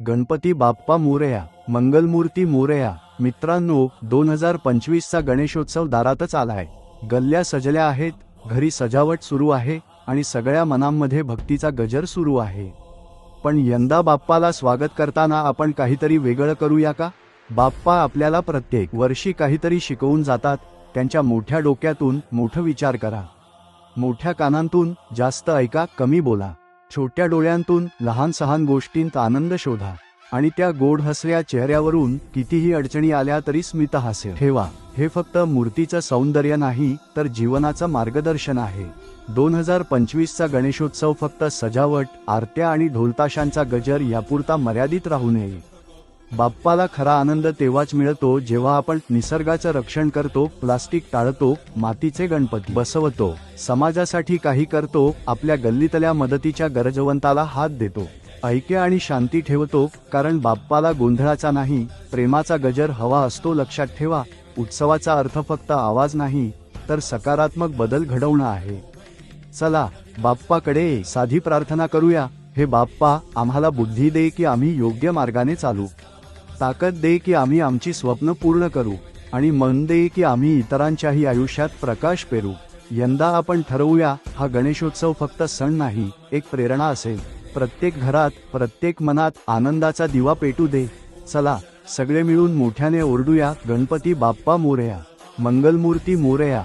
गणपती बाप्पा मोरया मंगलमूर्ती मोरया मित्रांनो दोन हजार पंचवीसचा गणेशोत्सव दारातच आलाय. गल्ल्या सजल्या आहेत घरी सजावट सुरू आहे आणि सगळ्या मनांमध्ये भक्तीचा गजर सुरू आहे. पण यंदा बाप्पाला स्वागत करताना आपण काहीतरी वेगळं करूया का? बाप्पा आपल्याला प्रत्येक वर्षी काहीतरी शिकवून जातात त्यांच्या मोठ्या डोक्यातून मोठं विचार करा. मोठ्या कानांतून जास्त ऐका कमी बोला. छोट्या डोळ्यांतून लहान सहान गोष्टींत आनंद शोधा आणि त्या गोड हसऱ्या चेहऱ्यावरून कितीही अडचणी आल्या तरी स्मित हास्य ठेवा. हे फक्त मूर्तीचं सौंदर्य नाही तर जीवनाचं मार्गदर्शन आहे. दोन हजार पंचवीसचा गणेशोत्सव फक्त सजावट आरत्या आणि ढोलताशांचा गजर यापुरता मर्यादित राहू नये. बाप्पाला खरा आनंद तेव्हाच मिळतो जेव्हा आपण निसर्गाचं रक्षण करतो प्लास्टिक टाळतो मातीचे गणपती बसवतो समाजासाठी काही करतो आपल्या गल्लीतल्या मदतीच्या गरजवंताला हात देतो ऐक्य आणि शांती ठेवतो कारण बाप्पाला गोंधळाचा नाही प्रेमाचा गजर हवा असतो लक्षात ठेवा उत्सवाचा अर्थ फक्त आवाज नाही तर सकारात्मक बदल घडवणं आहे. चला बाप्पाकडे साधी प्रार्थना करूया हे बाप्पा आम्हाला बुद्धी दे की आम्ही योग्य मार्गाने चालू. ताकद दे की आम्ही आमची स्वप्न पूर्ण करू आणि मन दे की आम्ही इतरांच्याही आयुष्यात प्रकाश पेरू. यंदा आपण ठरवूया हा गणेशोत्सव फक्त सण नाही एक प्रेरणा असेल. प्रत्येक घरात प्रत्येक मनात आनंदाचा दिवा पेटू दे. चला सगळे मिळून मोठ्याने ओरडूया गणपती बाप्पा मोरया. मंगलमूर्ती मोरया.